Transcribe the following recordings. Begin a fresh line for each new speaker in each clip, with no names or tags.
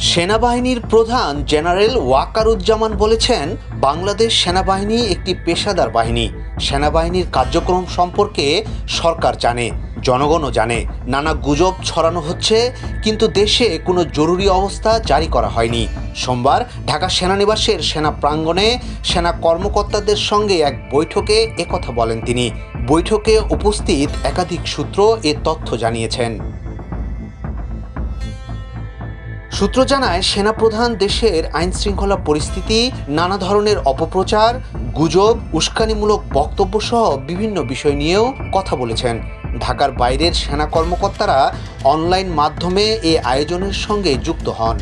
সেনাবাহিনীর প্রধান জেনারেল ওয়াকারুজ্জামান বলেছেন, বাংলাদেশ সেনাবাহিনী একটি পেশাদার বাহিনী। সেনাবাহিনীর কার্যক্রম সম্পর্কে সরকার জানে, জনগণও জানে। নানা গুজব ছড়ানো হচ্ছে, কিন্তু দেশে কোনো জরুরি অবস্থা জারি করা হয়নি। সোমবার ঢাকা সেনানিবাসের সেনা প্রাঙ্গণে সেনা কর্মকর্তাদের সঙ্গে এক বৈঠকে একথা বলেন তিনি। বৈঠকে উপস্থিত একাধিক সূত্র এ তথ্য জানিয়েছেন। সূত্র জানায়, সেনাপ্রধান দেশের আইন শৃঙ্খলা পরিস্থিতি, নানা ধরনের অপপ্রচার, গুজব, উস্কানিমূলক বক্তব্য সহ বিভিন্ন বিষয় নিয়েও কথা বলেছেন। ঢাকার বাইরের সেনা কর্মকর্তারা অনলাইন মাধ্যমে এ আয়োজনের সঙ্গে যুক্ত হন।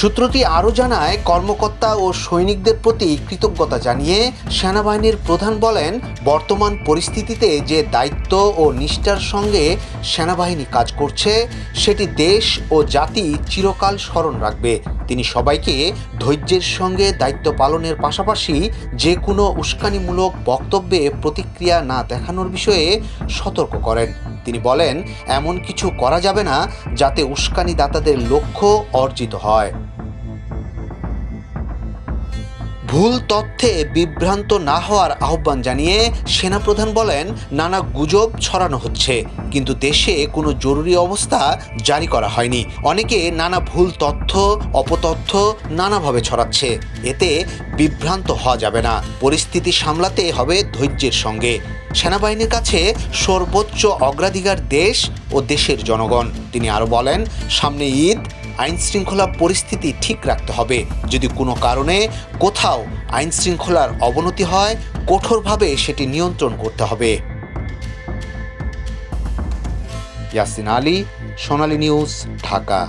সূত্রটি আরও জানায়, কর্মকর্তা ও সৈনিকদের প্রতি কৃতজ্ঞতা জানিয়ে সেনাবাহিনীর প্রধান বলেন, বর্তমান পরিস্থিতিতে যে দায়িত্ব ও নিষ্ঠার সঙ্গে সেনাবাহিনী কাজ করছে, সেটি দেশ ও জাতি চিরকাল স্মরণ রাখবে। তিনি সবাইকে ধৈর্যের সঙ্গে দায়িত্ব পালনের পাশাপাশি যে কোনো উস্কানিমূলক বক্তব্যে প্রতিক্রিয়া না দেখানোর বিষয়ে সতর্ক করেন। তিনি বলেন, এমন কিছু করা যাবে না যাতে উস্কানিদাতাদের লক্ষ্য অর্জিত হয়। ভুল তথ্যে বিভ্রান্ত না হওয়ার আহ্বান জানিয়ে সেনাপ্রধান বলেন, নানা গুজব ছড়ানো হচ্ছে, কিন্তু দেশে কোনো জরুরি অবস্থা জারি করা হয়নি। অনেকে নানা ভুল তথ্য, অপতথ্য নানাভাবে ছড়াচ্ছে। এতে বিভ্রান্ত হওয়া যাবে না। পরিস্থিতি সামলাতে হবে ধৈর্যের সঙ্গে। সেনাবাহিনীর কাছে সর্বোচ্চ অগ্রাধিকার দেশ ও দেশের জনগণ। তিনি আরও বলেন, সামনে ঈদ আইন শৃঙ্খলা পরিস্থিতি ঠিক রাখতে হবে। যদি কোনো কারণে কোথাও আইন শৃঙ্খলার অবনতি হয়, কঠোরভাবে সেটি নিয়ন্ত্রণ করতে হবে। ইয়াসিন আলী, সোনালী নিউজ, ঢাকা।